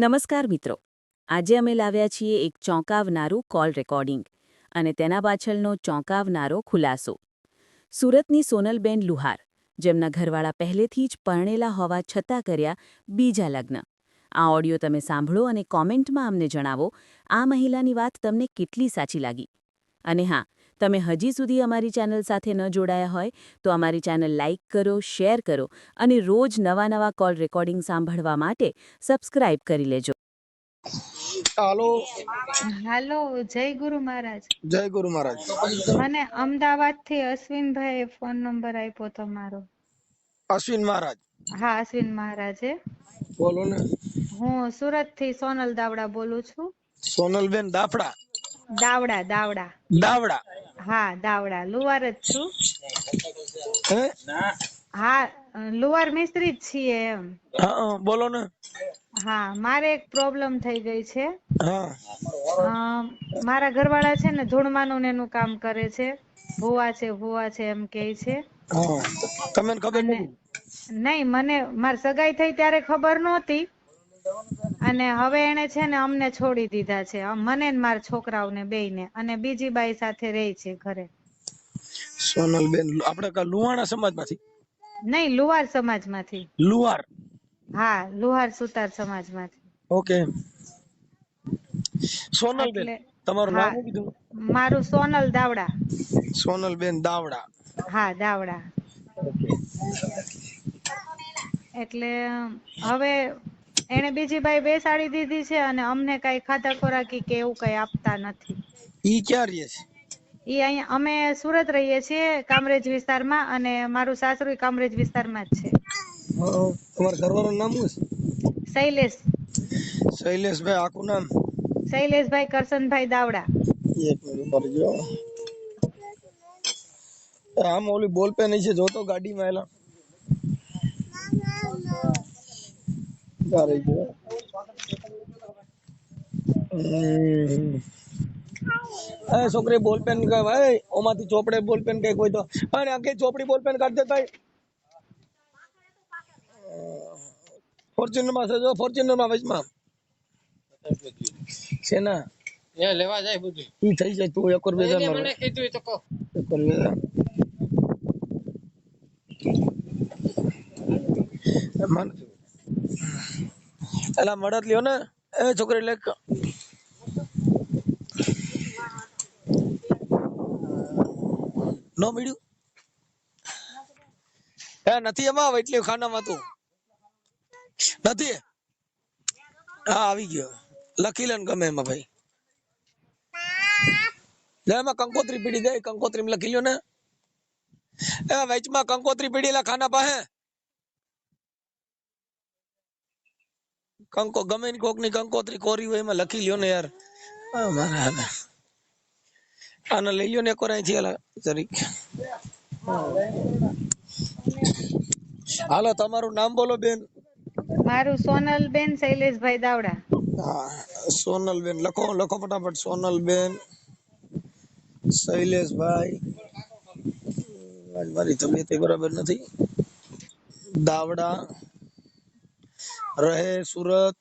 નમસ્કાર મિત્રો. આજે અમે લાવ્યા છીએ એક ચોંકાવનારું કોલ રેકોર્ડિંગ અને તેના પાછળનો ચોંકાવનારો ખુલાસો. સુરતની સોનલબેન લુહાર, જેમના ઘરવાળા પહેલેથી જ પરણેલા હોવા છતાં કર્યા બીજા લગ્ન. આ ઓડિયો તમે સાંભળો અને કોમેન્ટમાં અમને જણાવો, આ મહિલાની વાત તમને કેટલી સાચી લાગી? અને હા તમે હજી સુધી અમારી ચેનલ સાથે ન જોડાયા હોય તો અમારી ચેનલ લાઇક કરો શેર કરો અને રોજ નવા નવા કોલ રેકોર્ડિંગ સાંભળવા માટે સબસ્ક્રાઇબ કરી લેજો. હાલો. હાલો જય ગુરુ મહારાજ. જય ગુરુ મહારાજ. મને અમદાવાદથી અશ્વિનભાઈ ફોન નંબર આપ્યો તમારો. અશ્વિન મહારાજ. હા અશ્વિન મહારાજે બોલો ને. હું સુરતથી સોનલ દાવડા બોલું છું. સોનલબેન દાફડા. દાવડા દાવડા. દાવડા. હા દાવડા. લુવાર જ છું. હા? લુવાર મિસ્ત્રી જ છીએ એમ. હા બોલો ને. હા મારે એક પ્રોબ્લેમ થઈ ગઈ છે. મારા ઘરવાળા છે ને ધૂળમાનું ને એનું કામ કરે છે. ભુવા છે ભુવા છે એમ કે છે. તમને ખબર નહીં મને મારી સગાઈ થઈ ત્યારે ખબર નહોતી. અને હવે એને છે ને અમને છોડી દીધા છે. મને ને મારા છોકરાઓને બેયને. અને બીજી બાઈ સાથે રહે છે ઘરે. સોનલબેન આપણે લુહાણા સમાજમાંથી? નહીં લુહાર સમાજમાંથી. લુહાર? હા લુહાર સુતાર સમાજમાંથી. ઓકે. સોનલબેન તમારું નામ કીધું? મારું સોનલ દાવડા. સોનલબેન દાવડા. હા દાવડા. એટલે હવે એને બીજી ભાઈ બેસાડી દીધી છે અને અમને કઈ ખાધા ખોરાકી કે એવું કઈ આપતા નથી. ઈ ક્યાં રહે છે? ઈ અહીંયા અમે સુરત રહીએ છીએ કામરેજ વિસ્તારમાં અને મારું સાસરું કામરેજ વિસ્તારમાં જ છે. તમારા ઘરવાળાનું નામ શું શૈલેષ. શૈલેષભાઈ આખું નામ? શૈલેષભાઈ કરશનભાઈ દાવડા. એક મિનિટ ઊભા આમ ઓલી બોલ પેન છે જોતો ગાડીમાં એલા ઊભા રહેજો હમ. એ છોકરી બોલ પેન કે ભાઈ ઓમાંથી ચોપડે બોલ પેન કઈ કોઈ તો અને આખી ચોપડી બોલ પેન કાઢ દે ભાઈ ફોર્ચ્યુનરમાં છે જો ફોર્ચ્યુનરમાં વચમાં છે ના એ લેવા જાય બધું ઈ થઈ જાય તું એક બે હજાર મને કીધું એ તો કહો એલા મળત લ્યો ને, એ છોકરી લેક. નો મળ્યું? એ નથી એમાં એટલી ખાનામાં તું. નથી? હા, આવી ગયો. લખી લે ને ગમે એમાં ભાઈ. લે, એમાં કંકોત્રી પીડી દે કંકોત્રી લખી લ્યો ને. એ વેચમાં કંકોત્રી પીડી ખાના પાસે. કંકો ગમે ની કોકની કંકોત્રી કોરી હોય એમાં લખી લ્યો ને યાર. મારા આને લઈ લ્યો ને એક વાર અહીંથી જરીક. હાલો તમારું નામ બોલો બેન. મારું સોનલ બેન શૈલેષભાઈ દાવડા. હા સોનલબેન. લખો લખો ફટાફટ સોનલબેન શૈલેષભાઈ. આજ મારી તબિયત બરાબર નથી. દાવડા. રહે સુરત?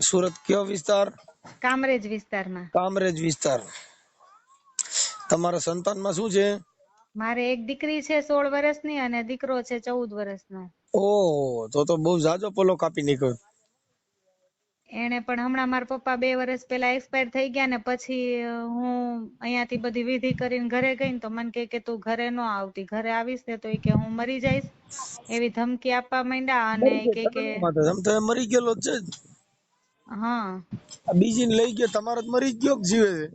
સુરત કયો વિસ્તાર? કામરેજ વિસ્તારમાં. કામરેજ વિસ્તાર. તમારા સંતાનમાં શું છે? મારે એક દીકરી છે સોળ વર્ષની અને દીકરો છે ચૌદ વર્ષનો. ઓહ તો તો બહુ જાજો પોલો કાપી નીકળ્યો. એને પણ હમણાં મારા પપ્પા બે વર્ષ પહેલા એક્સપાયર થઈ ગયા ને પછી હું અહીંયાથી બધી વિધિ કરીને ઘરે ગઈ ને તો મને કહે કે તું ઘરે ન આવતી ઘરે આવીશ ને તો કે હું મરી જઈશ. એવી ધમકી આપવા માંડ્યા અને કે કે માટે આમ તો એ મરી ગયેલો છે હા. આ બીજીને લઈ ગયો તમારો મરી ગયો જીવે છે?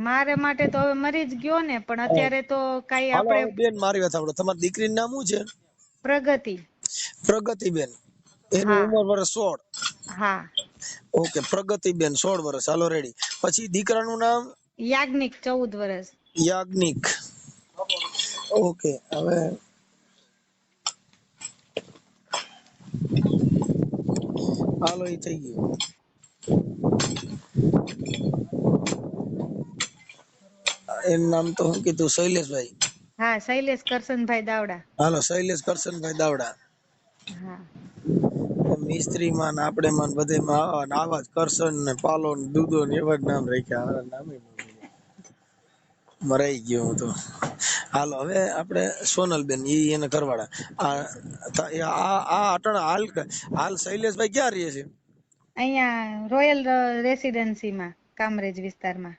મારે માટે તો હવે મરી જ ગયો ને પણ અત્યારે તો કઈ આપણે બેન મારી વાત સાંભળો. તમારી દીકરીનું નામ શું છે? પ્રગતિ. પ્રગતિબેન. એની હા. ઉંમર વર્ષ સોળ. હા. ઓકે પ્રગતિબેન સોળ વર્ષ હાલો રેડી પછી દીકરાનું નામ? યાજ્ઞિક ચૌદ વર્ષ યાજ્ઞિક. ઓકે હવે હાલો એ થઈ ગયું. એનું નામ તો શું કીધું શૈલેષભાઈ. હા શૈલેષ કરશનભાઈ દાવડા. હાલો શૈલેષ કરશનભાઈ દાવડા. મિસ્ત્રીમાં ને આપણે માં બધેમાં આવા જ કરશન ને પાલો ને દૂધો ને એવા જ નામ રાખ્યા. નામે મરાઈ ગયો હું તો. હાલો હવે આપણે સોનલબેન ઈ એને કરવાડા આ આ આ અટણ હાલ હાલ શૈલેષભાઈ ક્યાં રહે છે? અહીંયા રોયલ રેસિડેન્સીમાં કામરેજ વિસ્તારમાં.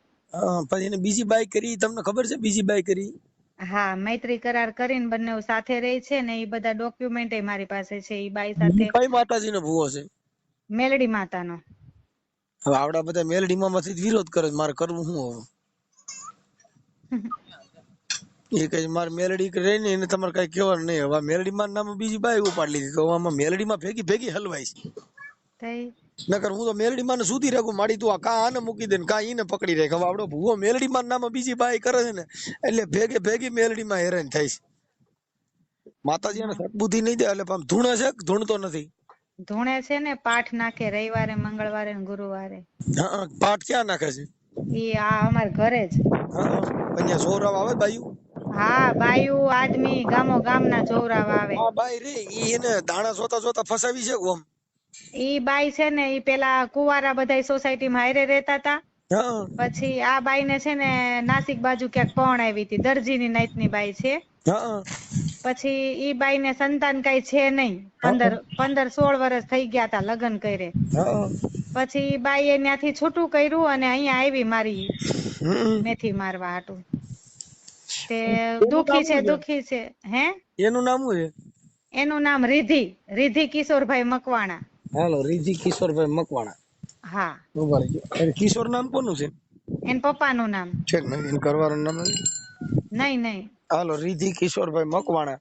પછી એને બીજી બાય કરી તમને ખબર છે બીજી બાય કરી? હા મૈત્રી કરાર કરીને બંને સાથે રહે છે ને એ બધા ડોક્યુમેન્ટ મારી પાસે છે. એ બાઈ સાથે કઈ માતાજીનો ભૂવો છે? મેલડી માતાનો. હવે આવડા બધા મેલડી માંથી વિરોધ કરે મારે કરવું શું હવે? એ કઈ મારે મેલડી રહી ને એને તમારે કઈ કહેવાનું નહીં. હવે મેલડી માં નામ બીજી બાઈ ઉપાડી લીધી. તો આમાં મેલડી માં ભેગી ભેગી હલવાય છે. નકર હું તો મેલડી માં સુધી રાખું માડી તું આ કા આને મૂકી દે ને કા ઈને પકડી રાખ. હવે આવડો ભૂવો મેલડી માં નામે બીજી બાઈ કરે છે ને એટલે ભેગે ભેગી મેલડી માં હેરાન થાય છે. માતાજી એને સદબુદ્ધિ નહીં દે એટલે આમ ધૂણે છે ધૂણતો નથી? ધૂણે છે ને પાઠ નાખે રવિવારે મંગળવારે ને ગુરુવારે. હા પાઠ ક્યાં નાખે છે? ઈ આ અમાર ઘરે જ. હા. અહીંયા સોરાવ આવે બાયું હા બાયુ આદમી ગામો ગામના જોવરાવ આવે. હા બાઈ રે ઈ એને દાણા જોતા જોતા ફસાવી છે ઓમ. ઈ બાઈ છે ને ઈ પેલા કુવારા બધા સોસાયટી માં હારે રહેતા હતા પછી આ બાઈ ને છે ને નાસિક બાજુ ક્યાંક પણ આવી હતી દરજીની નાઈટની બાઈ છે. પછી ઈ બાઈને સંતાન કઈ છે નહીં. પંદર પંદર સોળ વર્ષ થઈ ગયા તા લગ્ન કરે. પછી બાઈ એ ત્યાંથી છૂટું કર્યું અને અહીંયા આવી મારી મેથી મારવા હાટુ. તે દુખી છે? દુખી છે. હે? એનું નામ શું છે? એનું નામ રિધિ. રિધિ કિશોરભાઈ મકવાણા. હાલો રીજી કિશોરભાઈ મકવાણા. હા. ઊભા રહેજો. કિશોર નામ કોનું છે? એન પપ્પાનું નામ. છે ને એન કરવાનું નામ નહીં નહીં. હાલો રીધી કિશોરભાઈ મકવાણા.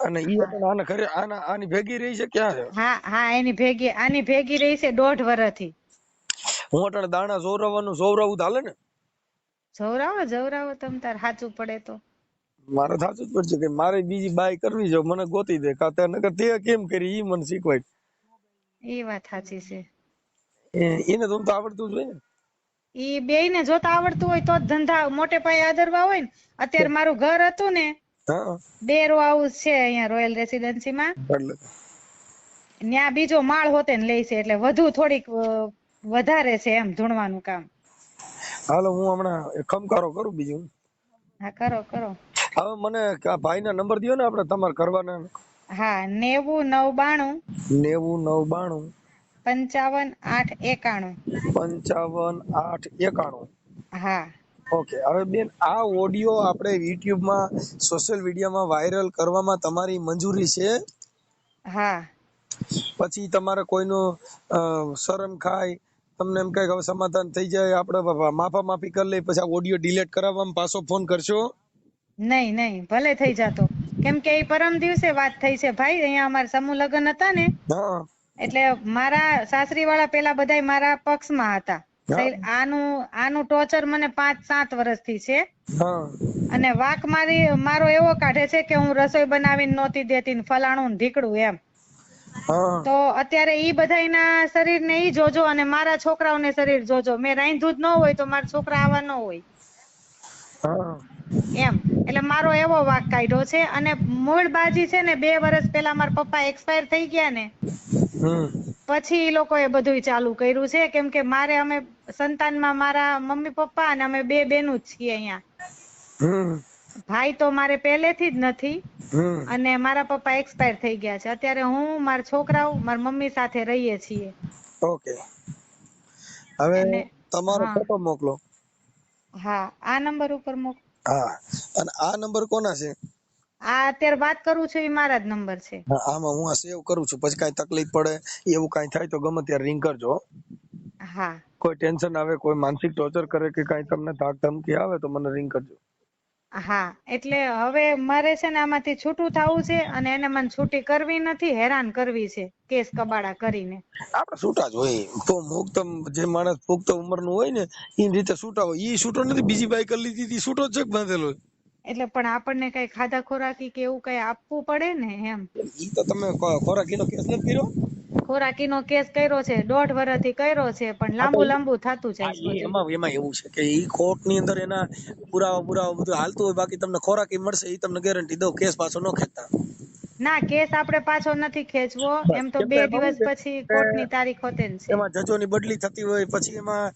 અને ઈ આને ઘરે આના આની ભેગી રહી છે ક્યાં છે? હા હા એની ભેગી આની ભેગી રહી છે દોઢ વર્ષથી હું અટાણે દાણા જોવરાવાનું જોવરાવું હાલે ને? જોવરાવો જોવરાવો તમ તાર સાચું પડે તો. મારે સાચું જ પડશે કે મારે બીજી બાય કરવી છે મને ગોતી દે. કા તે નકર તે કેમ કરી? ઈ મને શીખવાય એ વાત સાચી છે. એને તો આવડતું જ હોય ને? ઈ બેય ને જોતા આવડતું હોય તો જ ધંધા મોટે પાયે આદરવા હોય ને. અત્યારે મારું ઘર હતું ને બે રો હાઉસ છે અહીંયા રોયલ રેસિડેન્સીમાં એટલે. ત્યાં બીજો માળ હોતે ને લે છે એટલે વધુ થોડીક વધારે છે એમ ધૂણવાનું કામ. હાલો હું હમણાં ખમકારો કરું બીજું. હા કરો કરો. હવે મને ભાઈ ના નંબર દયો ને આપણે તમારે કરવાના હા નેવું નવ બાણું. નેવું નવ બાણું. પંચાવન આઠ એકાણું. પંચાવન આઠ એકાણું. હા. ઓકે હવે બેન આ ઓડિયો આપણે યુટ્યુબમાં સોશિયલ મીડિયામાં વાયરલ કરવામાં તમારી મંજૂરી છે? હા. પછી તમારે કોઈનો શરમ ખાય તમને એમ કઈ હવે સમાધાન થઈ જાય આપણે માફા માફી કરી લઈ પછી આ ઓડિયો ડિલીટ કરાવવામાં પાછો ફોન કરશો? નહીં નહીં ભલે થઈ જાતો. કેમ કે એ પરમ દિવસે વાત થઈ છે ભાઈ અહીંયા અમારા સમૂહ લગ્ન હતા ને એટલે મારા સાસરી વાળા પેલા બધા મારા પક્ષમાં હતા. આનું આનું ટોર્ચર મને પાંચ સાત વર્ષથી છે. અને વાક મારી મારો એવો કાઢે છે કે હું રસોઈ બનાવીને નહોતી દેતી ને ફલાણું ઢીકડું એમ. તો અત્યારે ઈ બધાના શરીર ને ઈ જોજો અને મારા છોકરાઓને શરીર જોજો. મેં રાંધ્યું જ ન હોય તો મારા છોકરા આવા ન હોય. એમ. એટલે મારો એવો વાક કાઢ્યો છે અને મૂળ બાજી છે ને બે વર્ષ પહેલા મારા પપ્પા એક્સપાયર થઈ ગયા ને પછી એ લોકોએ બધુંય ચાલુ કર્યું છે. કેમ કે મારે અમે સંતાનમાં મારા મમ્મી પપ્પા અને અમે બે બેનું જ છીએ અહીંયા. ભાઈ તો મારે પહેલેથી જ નથી અને મારા પપ્પા એક્સપાયર થઈ ગયા છે. અત્યારે હું મારા છોકરાઓ મારા મમ્મી સાથે રહીએ છીએ. ઓકે. હવે તમારો. ફોટો મોકલો. હા આ નંબર ઉપર મોક હા. અને આ નંબર કોના છે? આ અત્યારે વાત કરું છું એ મારા જ નંબર છે. હા, આમાં હું આ સેવ કરું છું. પછી કાંઈ તકલીફ પડે એવું કાંઈ થાય તો ગમે ત્યારે રિંગ કરજો હા. કોઈ ટેન્શન આવે કોઈ માનસિક ટોર્ચર કરે કે કાંઈ તમને ધાક ધમકી આવે તો મને રિંગ કરજો. હા એટલે હવે મારે છે ને આમાંથી છૂટું થવું છે અને એને મને છૂટી કરવી નથી હેરાન કરવી છે કેસ કબાડા કરીને. આપણે છૂટા જ હોય. તો મુક્ત જે માણસ પુખ્ત ઉંમરનું હોય ને એ રીતે છૂટા હોય. ઈ છૂટો નથી બીજી બાઈક કરી લીધી હતી છૂટો જ બાંધેલો એટલે પણ આપણને કઈ ખાધા ખોરાકી કે એવું કઈ આપવું પડે ને એમ? ઈ તો તમે ખોરાકીનો કેસ નથી કર્યો? ખોરાકીનો કેસ કર્યો છે દોઢ વર્ષથી કર્યો છે પણ લાંબુ લાંબુ થતું જાય છે એમાં એમાં એવું છે કે ઈ કોર્ટની અંદર એના પુરાવા પુરાવા બધું હાલતું હોય બાકી તમને ખોરાકી મળશે ઈ તમને ગેરંટી દઉં કેસ પાછો ન ખેંચતા. ના કેસ આપણે પાછો નથી ખેંચવો એમ તો બે દિવસ પછી કોર્ટ કોર્ટની તારીખ હોતે છે. એમાં જજોની બદલી થતી હોય પછી એમાં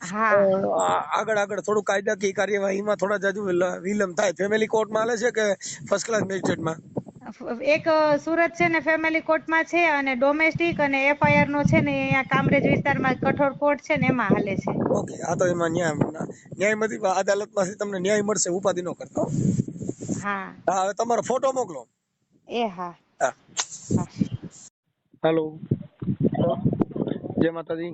આગળ આગળ થોડું કાયદાકીય કાર્યવાહીમાં થોડા જજો વિલંબ થાય. ફેમિલી કોર્ટમાં હાલે છે કે ફર્સ્ટ ક્લાસ મેજિસ્ટ્રેટમાં એક સુરત છે ને ફેમિલી કોર્ટમાં છે અને ડોમેસ્ટિક અને એફઆઈઆર નો છે ને અહીંયા કામરેજ વિસ્તારમાં કઠોર કોર્ટ છે ને એમાં હાલે છે. ઓકે આ તો એમાં ન્યાય ન્યાયમતી અદાલતમાંથી તમને ન્યાય મળશે ઉપાધિ નો કરતો. હા. હા હવે તમારો ફોટો મોકલો. એ હા. હેલો જય માતાજી.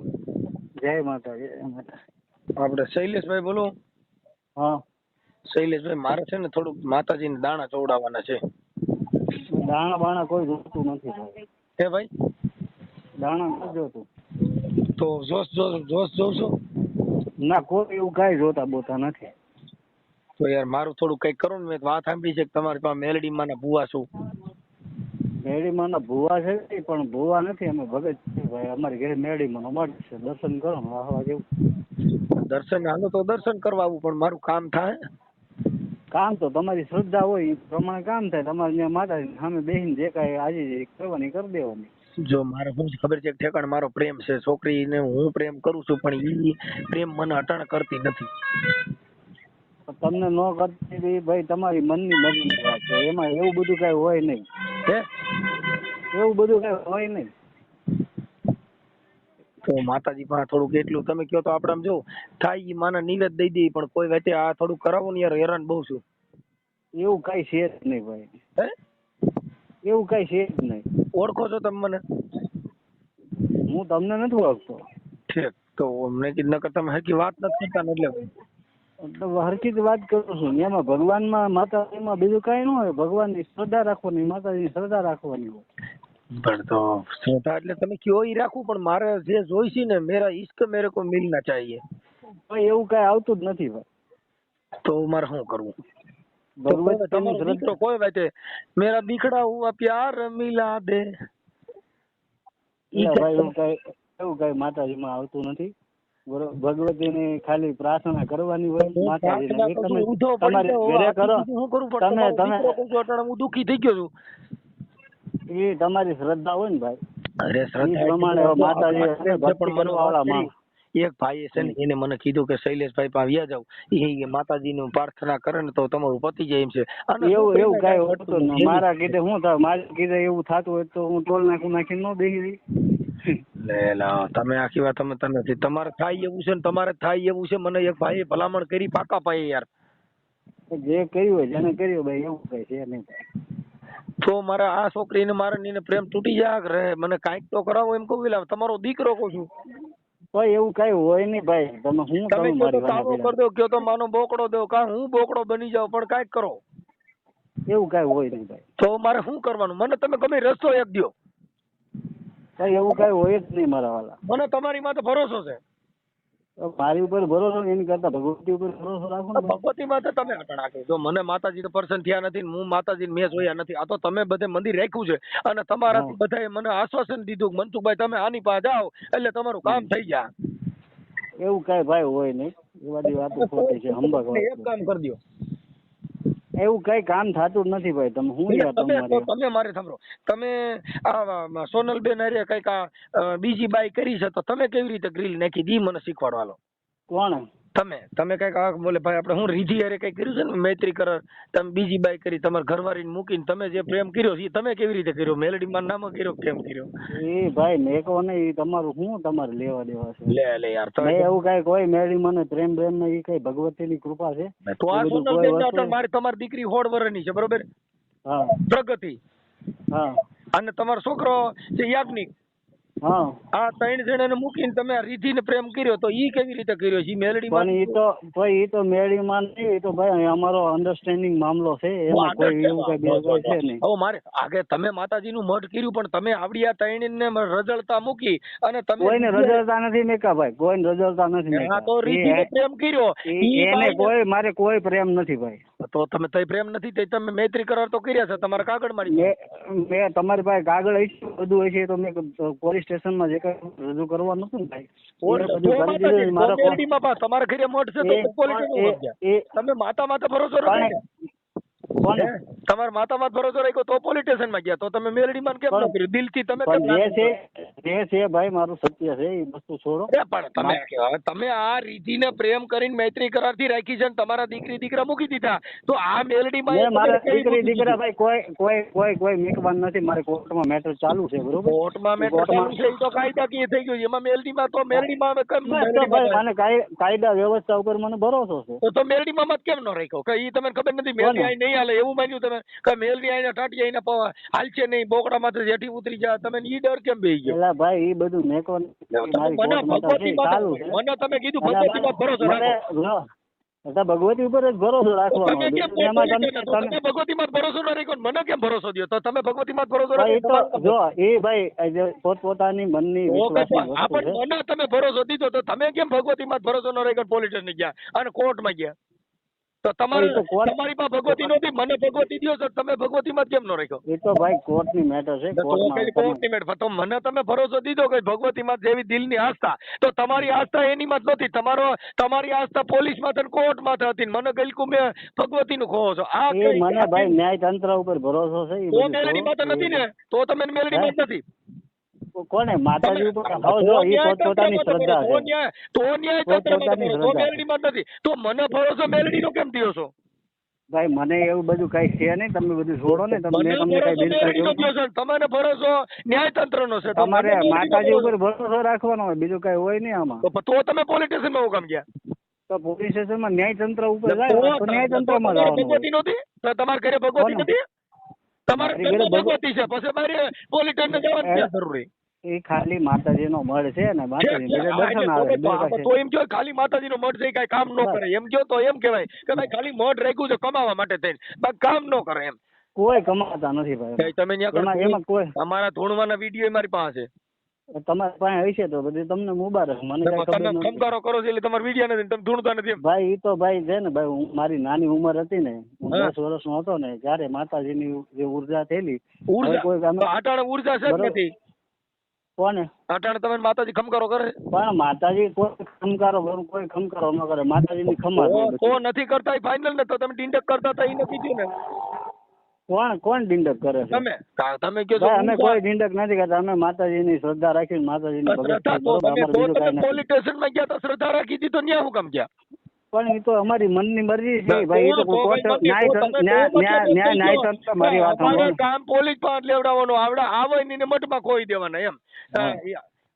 જય માતા જય માતા આપણે શૈલેષભાઈ બોલો. હા. શૈલેષભાઈ મારે છે ને થોડુંક માતાજીને દાણા ચોવડાવવાના છે. દાણા બાણા કોઈ જોતું નથી હે ભાઈ? દાણા નથી જોતું. તો જોશ જોશ જોશ? ના કોઈ એવું કાંઈ જોતા બોતા નથી. તો યાર મારું થોડું કંઈક કરો ને મેં વાત સાંભળી છે કે તમારી પાસે મેલડીમાં ના ભૂવા છું મેડીમાં ના ભૂવા છે પણ ભૂવા નથી અમે ભગત ભાઈ. અમારી ઘરે મેડીમાં નો મઠ છે. દર્શન કરો આવવા જેવું. દર્શન હાલો તો દર્શન કરવા આવું પણ મારું કામ થાય. કામ તો તમારી શ્રદ્ધા હોય એ પ્રમાણે કામ થાય. તમારે ત્યાં માતાજી સામે બેસીને જે કાંઈ આજે કરવાની કરી દેવાની. જો મારે હું ખબર છે ઠેકાણ મારો પ્રેમ છે છોકરીને હું પ્રેમ કરું છું પણ એ પ્રેમ મને અટાણ કરતી નથી. તમને ન કરતી ભાઈ તમારી મનની મરજીની વાત છે. એમાં એવું બધું કઈ હોય નહીં. હે? એવું બધું કઈ હોય નહીં. તો માતાજી પણ થોડુંક એટલું તમે કયો તો આપણે આમ જો થાય ઈ માના નીરજ દઈ દઈ પણ કોઈ વાતે આ થોડું કરાવો ને યાર હેરાન બહુ છું. એવું કઈ છે જ નહીં ભાઈ. હે? એવું કાંઈ છે જ નહીં. ઓળખો છો તમે મને? હું તમને નથી ઓળખતો. ઠીક તો મેં કીધું નકર તમે હરકી વાત નથી કરતા એટલે. એટલે હરકી જ વાત કરું છું એમાં ભગવાનમાં માતાજીમાં બીજું કાંઈ ન હોય. ભગવાનની શ્રદ્ધા રાખવાની માતાજીની શ્રદ્ધા રાખવાની હોય. પણ તો શ્રદ્ધા એટલે તમે કયો ઈ રાખું પણ મારે જે જોઈશે ને મેરા ઈશ્ક મેરે કો મિલના ચાહીએ. ભાઈ એવું કઈ આવતું જ નથી ભાઈ. તો મારે શું કરવું? તો કોઈ કોઈ વાતે મેરા બિખડા હુઆ પ્યાર મિલા દે. ઈ ભાઈ એવું કઈ એવું માતાજી માતાજીમાં આવતું નથી. ભગવતી ની ખાલી પ્રાર્થના કરવાની હોય કરું તમે ઘરે કરો. શું કરું? પણ તમે તમે હું દુખી થઈ ગયો છું. એ તમારી શ્રદ્ધા હોય ને ભાઈ. અરે શ્રદ્ધા માતાજી પણ. એક ભાઈ છે ને એને મને કીધું કે શૈલેષભાઈ પાસે વ્યા જાવ એ માતાજીનું પ્રાર્થના કરે ને તો તમારું પતિ જાય એમ છે. એવું એવું કઈ હોતું નહીં. મારા કીધે શું થાય મારા કીધે એવું થતું હોય તો હું ટોલ નાખું નાખીને ન બેસી તમે આખી વાત તમે તને તમારે થાય એવું છે ને તમારે થાય એવું છે. મને એક ભાઈએ ભલામણ કરી પાકા પાયે યાર. જે કર્યું હોય જેને કર્યું ભાઈ એવું કઈ છે નહીં તો મારે આ છોકરીને મારે ને એને પ્રેમ તૂટી જાય રહે મને કાંઈક તો કરાવો એમ કહું એટલે તમારો દીકરો કહું છું. ભાઈ એવું કઈ હોય નહીં ભાઈ. તમે હું તમે કયો તો વાલા કરી દો કયો તો માનો બોકડો દો કા હું બોકડો બની જાઉં પણ કાંઈક કરો. એવું કઈ હોય નહીં ભાઈ. તો મારે શું કરવાનું? મને તમે ગમે રસ્તો એક દ્યો. ભાઈ એવું કઈ હોય જ નહીં મારા વાલા. મને તમારી માથે ભરોસો છે. તો મારી ઉપર ભરોસો એની કરતા ભગવતી ઉપર ભરોસો રાખો ને. ભગવતી માથે તમે અટણ જો મને માતાજી તો પર્સન થયા નથી ને હું માતાજી મેં જોયા નથી. આ તો તમે બધે મંદિર રાખ્યું છે અને તમારાથી હા. બધાએ મને આશ્વાસન દીધું કે મનસુખભાઈ તમે આની પાસે જાઓ એટલે તમારું કામ થઈ જાય. એવું કઈ ભાઈ હોય નહીં. એ બધી વાતો ખોટી છે હંબક એક કામ કરી દો. એવું કઈ કામ થતું જ નથી ભાઈ. તમે હું તમે તમે મારે સાંભળો. તમે આ સોનલબેન અરે કંઈક બીજી બાઈ કરી છે તો તમે કેવી રીતે ગ્રીલ નાખી દી મને શીખવાડવાનો કોણ? તમે તમે કંઈક આ બોલે ભાઈ આપણે હું રીધી હારે કઈ કર્યું છે ને મૈત્રી કરાર તમે બીજી બાઈ કરી તમારા ઘરવાળીને મૂકીને તમે જે પ્રેમ કર્યો છે તમે કેવી રીતે કર્યો? મેલડી માં નામ કર્યો કેમ કર્યો? એ ભાઈ મેં કહો ને એ તમારું શું તમારે લેવા દેવા છે? લે લે યાર તો એવું કઈ કોઈ મેલડી મને પ્રેમ પ્રેમ ને એ કઈ ભગવતી ની કૃપા છે? તો આ સોનલ મારી તમારી દીકરી હોડ વર્ષની છે બરોબર? હા. પ્રગતિ. હા. અને તમારો છોકરો છે યાજ્ઞિક. આ ત્રણ જણાને મૂકીને તમે આ રીધિને પ્રેમ કર્યો તો ઈ કેવી રીતે કર્યો? છે ઈ મેલડી પણ એ તો ભાઈ ઈ તો મેળીમાં નહીં ઈ તો ભાઈ અમારો અન્ડરસ્ટેન્ડિંગ મામલો છે એમાં કોઈ એવું કઈ બેગો છે નહીં. હવે મારે આગે તમે માતાજીનું મઢ કર્યું પણ તમે આવડી આ ત્રણેયને ને રજળતા મૂકી અને તમે કોઈને રજળતા નથી મેકા ભાઈ કોઈને રજળતા નથી મેકા તો રીધિને પ્રેમ કર્યો. એને કોઈ મારે કોઈ પ્રેમ નથી ભાઈ. તો તમે તઈ પ્રેમ નથી તઈ તમે મૈત્રી કરાર તો કર્યા છે તમારા કાગળ મળી મેં મેં તમારી પાસે કાગળ હશે બધું હશે તો મેં પોલીસ સ્ટેશનમાં જે કઈ રજૂ કરવાનું હતું ને ભાઈ તમારા ઘરે મોટ છે તો તમે માતા માતા ભરોસો રાખો? તમારા માતામાં માત ભરોસો રાખ્યો તો પોલિટિશિયનમાં ગયા. તો તમે મેલડીમાં કેમ ન કર્યું દિલથી તમે કેમ જે છે જે છે ભાઈ મારું સત્ય છે એ વસ્તુ છોડો. પણ તમે હવે તમે આ રીતિને પ્રેમ કરીને મૈત્રી કરારથી રાખી છે ને તમારા દીકરી દીકરા મૂકી દીધા. તો આ મેલડી માં મારા દીકરી દીકરા ભાઈ કોઈ કોઈ કોઈ કોઈ મેકવાન નથી મારે કોર્ટમાં મેટર ચાલુ છે બરોબર? કોર્ટમાં મેટર ચાલુ છે તો કાયદાકીય થઈ ગયું એમાં મેલડીમાં તો મેલડી માં કેમ મને કાયદા વ્યવસ્થા ઉપર મને ભરોસો છે. તો મેલડી મેલડીમાં મત કેમ ન રાખ્યો? કે ઈ તમને ખબર નથી મેલડી? આઈ નહીં હાલે એવું માન્યું તમે? કે મેલરી આઈને ટાટી આઈને પવા હાલશે નહીં બોકડામાંથી જેઠી ઉતરી જા તમે ઈ ડર કેમ બેહી ગયો? એલા ભાઈ ઈ બધું મારી મને ભગવતી ચાલુ મને તમે કીધું ભગવતી માં ભરોસો રાખો. ભગવતી ઉપર જ ભરોસો રાખવાનો તમે એમાં તમે તમે તમે ભગવતીમાં ભરોસો ન રાખ્યો મને કેમ ભરોસો દ્યો? તો તમે ભગવતી માં ભરોસો રાખ્યો જો એ ભાઈ પોતપોતાની મનની વિશ્વાસની વસ્તુ છે. મને તમે ભરોસો દીધો તો તમે કેમ ભગવતી માં ભરોસો ન રાખ્યો પોલીસ સ્ટેશન ગયા અને કોર્ટમાં ગયા? તો તમારે તમારી પાસે ભગવતી નથી મને ભગવતી દો સર તમે ભગવતીમાં માં કેમ નો રાખ્યો? એ તો ભાઈ કોર્ટની મેટર છે કોર્ટની મેળ તો મને તમે ભરોસો દીધો કે ભગવતીમાં જેવી દિલની આસ્થા. તો તમારી આસ્થા એની માં નથી તમારો તમારી આસ્થા પોલીસમાં છે કોર્ટમાં હતી ને મને ગલકું મેં ભગવતીનું ખોવો છો. આ મને ભાઈ ન્યાયતંત્ર ઉપર ભરોસો છે તો મેલડી માં નથી ને? તો તમે મેલડી માં નથી. કોને? માતાજી ઉપર તમે- જો એ પોતપોતાની શ્રદ્ધા છે. તો ન્યાય પોતપોતાની તો શ્રદ્ધા. નથી. તો મને ભરોસો મેલડીનો કેમ થયો છો? ભાઈ મને એવું બધું કઈ છે નહીં તમે બધું છોડો ને તમને તમને કઈ બિલ કરી છે. ભરોસો ન્યાય તંત્રનો છે તમારે માતાજી ઉપર ભરોસો રાખવાનો હોય બીજું કઈ હોય નહીં આમાં. તો તમે પોલીસમાં કામ ગયા તો પોલીસ સ્ટેશનમાં ન્યાયતંત્ર ઉપર તો જાય તો તંત્રમાં ભગવતી નહોતી? તો તમારા ઘરે ભગવતી નથી તમારા ઘરે ભગવતી છે પછી મારે પોલીસ સ્ટેશન જવાની જરૂરી? એ ખાલી માતાજીનો મઢ છે ને માતાજી દર્શન આવે તો-. એમ કહો ખાલી માતાજીનો મઢ છે કઈ કામ નો કરે. એમ કહો તો એમ કહેવાય કે ભાઈ ખાલી મઢ રાખ્યું છે કમાવા માટે થઈને. બાકી કામ નો કરે એમ. કોઈ કમાતા નથી ભાઈ. તમે એમાં કોઈ અમારા ધૂણવાના વીડિયો મારી પાસે છે. તમારી પાસે હશે તો બધી તમને મુબારક. મને તમે ખમકારો કરો છો એટલે તમારે વીડિયો નથી તમે ધૂણતા નથી ભાઈ ઈ તો ભાઈ છે ને ભાઈ હું મારી નાની ઉંમર હતી ને હું. દસ વર્ષનો હતો ને ત્યારે માતાજીની જે ઊર્જા થયેલી ઊર્જા? કોઈ આટાણે ઊર્જા છે નથી. કોને? અટાણે તમે માતાજી ખમકારો કરે પણ માતાજી કોઈ ખમકારો કરું, કોઈ ખમકારો ન કરે. માતાજીની ખમા તો- હોય નથી કરતા ફાઇનલ ને તો તમે ડિંડક કરતા હતા એ નથી થયું ને. કોણ કોણ ડિંડક કરે છે? તમે. તમે કહો છો અમે કોઈ ડિંડક નથી કરતા. અમે માતાજીની શ્રદ્ધા રાખીને માતાજીની ભક્તિ શ્રદ્ધા કરો તો તમે અમારે તો બીજું તમે કાંઈ નથી. પોલીસ ગયા તો શ્રદ્ધા રાખી દીધી તો ન્યા હું કામ ગયા? પણ એ તો અમારી મનની મરજી છે ભાઈ એ તો કોર્ટ ન્યાય ન્યાય ન્યાય તંત્ર મારી વાત સાંભળો. કામ પોલીસ પાસે લેવડાવવાનો આવડે આવે ને મઠમાં ખોઈ દેવાના એમ.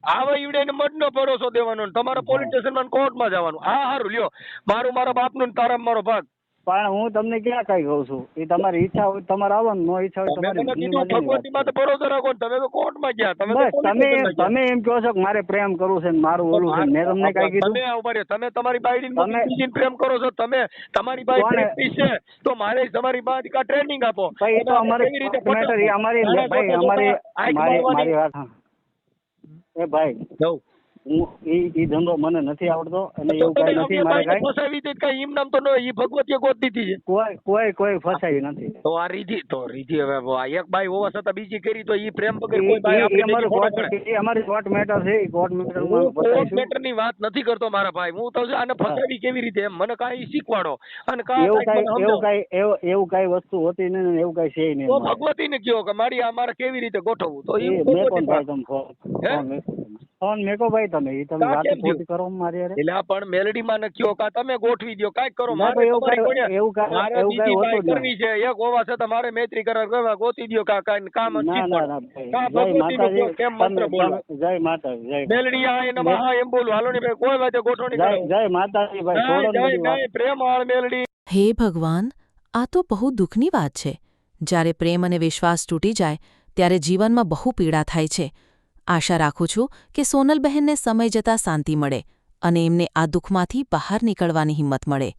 આવે ઈવડે એને મઠનો ભરોસો દેવાનો ને તમારે પોલીસ સ્ટેશનમાં ને કોર્ટમાં જવાનું. હા હારું લ્યો. મારું મારા બાપનું ને તારા મારો ભાગ. પણ હું તમને ક્યાં કઈ કહું છું? એ તમારી ઈચ્છા હોય તમારે આવવાનું નો ઈચ્છા હોય તમે તમારી ભરોસો રાખો તમે તો કોર્ટમાં ગયા તમે બસ તમે તમે એમ કહો છો કે મારે પ્રેમ કરવું છે ને મારું ઓલું છે મેં તમને કઈ કીધું? તમે ઊભા તમે તમારી બાઈડી તમે- પ્રેમ કરો છો તમે તમારી બાઈ? પ્રેક્ટિસ છે તો મારે તમારી બાઈ કા ટ્રેનિંગ આપો. ભાઈ એ તો અમારે અમારી ભાઈ અમારી મારી મારી વાત એ ભાઈ. હું ઈ ઈ ધંધો મને નથી આવડતો અને એવું કઈ નથી મારે કઈ. ફસાવી હતી કઈ? એમ નામ તો ન ઈ ભગવતીએ ગોત દીધી છે. કોઈ કોઈ કોઈ ફસાઈ નથી. તો આ રીધી તો રીધી હવે આ એક બાઈ હોવા છતાં બીજી કરી તો ઈ પ્રેમ વગર કોઈ બાઈ ઈ- આપણી ઈ અમારું ભેગી કોર્ટ થોડો કરે. ઈ અમારી કોર્ટ મેટર છે કોર્ટ મેટરમાં કોર્ટ મેટરની વાત નથી કરતો મારા ભાઈ. હું તો આને ફસાવી કેવી રીતે એમ? મને કઈ શીખવાડો. અને કાંઈ એવું કઈ એવું. કઈ એવું વસ્તુ હોતી નહીં ને એવું કઈ છે નહીં તો ભગવતી ને કયો કે મારી આ મારે કેવી રીતે ગોઠવવું? તો એ મેં પણ ભાઈ. ફોન? ફોન મેકો ભાઈ તમે ઈ તમે વાત ખોટી કરો મારી અરે એટલે પણ મેલડી માં કયો કા તમે ગોઠવી દ્યો કાંઈક કરો મારે એવું તમારી એવું કાંઈ- એવું કાંઈ બીજી હોતું કરવી છે એક હોવા છે તમારે મૈત્રી કરાર કરવા ગોતી દ્યો કા કાઈ કામ નથી ના ના શીખવાડો. ના ભાઈ માતાજી કેમ મંત્ર બોલો? જય માતાજી જય મેલડી આ એ નમઃ એમ બોલું હાલો ને ભાઈ કોઈ વાતે ગોઠવણી કરો. જય માતાજી ભાઈ જય છોડો જય જય પ્રેમ વાળ મેલડી. હે ભગવાન આ તો બહુ દુઃખની વાત છે. જ્યારે પ્રેમ અને વિશ્વાસ તૂટી જાય ત્યારે જીવનમાં બહુ પીડા થાય છે. આશા રાખું છું કે સોનલબહેનને સમય જતાં શાંતિ મળે અને એમને આ દુઃખમાંથી બહાર નીકળવાની હિંમત મળે.